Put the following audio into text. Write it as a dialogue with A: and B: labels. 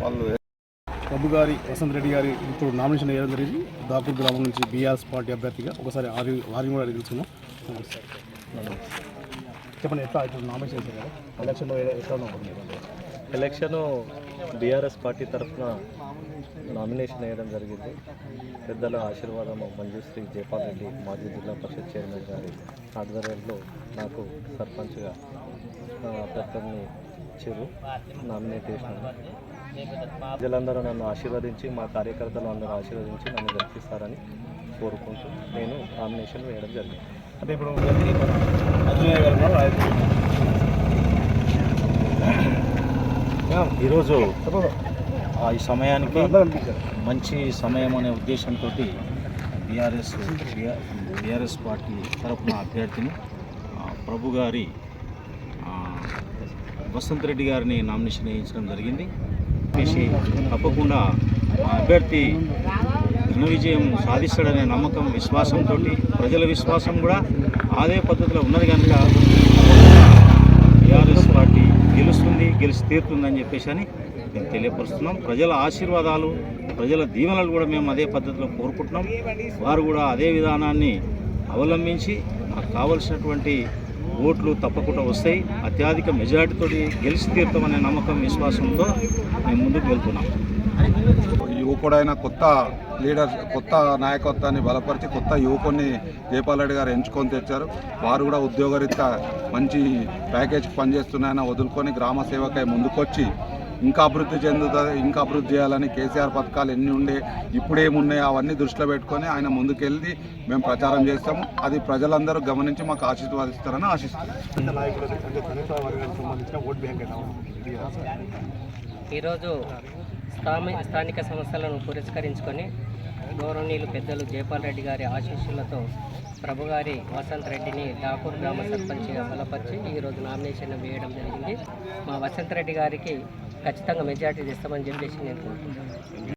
A: వాళ్ళు ప్రభు గారి వసంత్ రెడ్డి గారి ఇప్పుడు నామినేషన్ వేయడం జరిగింది. దాపూర్ గ్రామం నుంచి బీఆర్ఎస్ పార్టీ అభ్యర్థిగా ఒకసారి ఆర్యూ వారిని కూడా తెలుసుకున్నాం చెప్పండి ఎట్లా ఇప్పుడు నామినేషన్ వేసారు ఎలక్షన్లో ఎట్లా ఉంటుంది
B: ఎలక్షన్ బీఆర్ఎస్ పార్టీ తరఫున నామినేషన్ వేయడం జరిగింది. పెద్దల ఆశీర్వాదం మంజుశ్రీ జయపాల్ రెడ్డి మాజీ జిల్లా పరిషత్ చైర్మన్ గారి ఆధ్వర్యంలో నాకు సర్పంచ్గా అభ్యర్థుల్ని ఇచ్చారు నామినేట్ చేసినాను ప్రజలందరూ నన్ను ఆశీర్వదించి మా కార్యకర్తలు అందరూ ఆశీర్వదించి నన్ను గెలిపిస్తారని కోరుకుంటూ నేను నామినేషన్ వేయడం జరిగింది.
A: అంటే ఇప్పుడు
C: ఈరోజు ఈ సమయానికి మంచి సమయం అనే ఉద్దేశంతో బీఆర్ఎస్ బీఆర్ఎస్ పార్టీ తరపున అభ్యర్థిని ప్రభు గారి వసంత్ రెడ్డి గారిని నామినేషన్ వేయించడం జరిగింది. వేసి తప్పకుండా మా అభ్యర్థి ఘన విజయం సాధిస్తాడనే నమ్మకం విశ్వాసంతో ప్రజల విశ్వాసం కూడా అదే పద్ధతిలో ఉన్నది కనుక టీఆర్ఎస్ పార్టీ గెలుస్తుంది గెలిచి తీరుతుందని చెప్పేసి అని మేము తెలియపరుస్తున్నాం. ప్రజల ఆశీర్వాదాలు ప్రజల దీవెనలు కూడా మేము అదే పద్ధతిలో కోరుకుంటున్నాం. వారు కూడా అదే విధానాన్ని అవలంబించి మాకు కావలసినటువంటి ఓట్లు తప్పకుండా వస్తాయి. అత్యధిక మెజార్టీతో గెలిచి తీరుతామనే నమ్మకం విశ్వాసంతో మేము ముందుకు వెళ్తున్నాం.
D: యువకుడైన కొత్త లీడర్ కొత్త నాయకత్వాన్ని బలపరిచి కొత్త యువకుని జయపాల్రెడ్డి గారు ఎంచుకొని తెచ్చారు. వారు కూడా ఉద్యోగరీత్యా మంచి ప్యాకేజ్కి పనిచేస్తున్నాయని వదులుకొని గ్రామ సేవకై ముందుకొచ్చి ఇంకా అభివృద్ధి చెందుతుంది ఇంకా అభివృద్ధి చేయాలని కేసీఆర్ పథకాలు ఎన్ని ఉండే ఇప్పుడేమున్నాయి అవన్నీ దృష్టిలో పెట్టుకొని ఆయన ముందుకెళ్ళి మేము ప్రచారం చేస్తాము. అది ప్రజలందరూ గమనించి మాకు ఆశీర్వాదిస్తారని ఆశిస్తున్నాం.
E: ఈరోజు స్థానిక సమస్యలను పురస్కరించుకొని గౌరవనీయులు పెద్దలు జయపాల్ రెడ్డి గారి ఆశీస్సులతో ప్రభు గారి వసంత్ రెడ్డిని ఠాకూర్ గ్రామ సర్పంచ్గా బలపరిచి ఈరోజు నామినేషన్ వేయడం జరిగింది. మా వసంత్ రెడ్డి గారికి ఖచ్చితంగా మెజార్టీ తెస్తామని చెప్పేసి నేను కోరుకుంటున్నాను.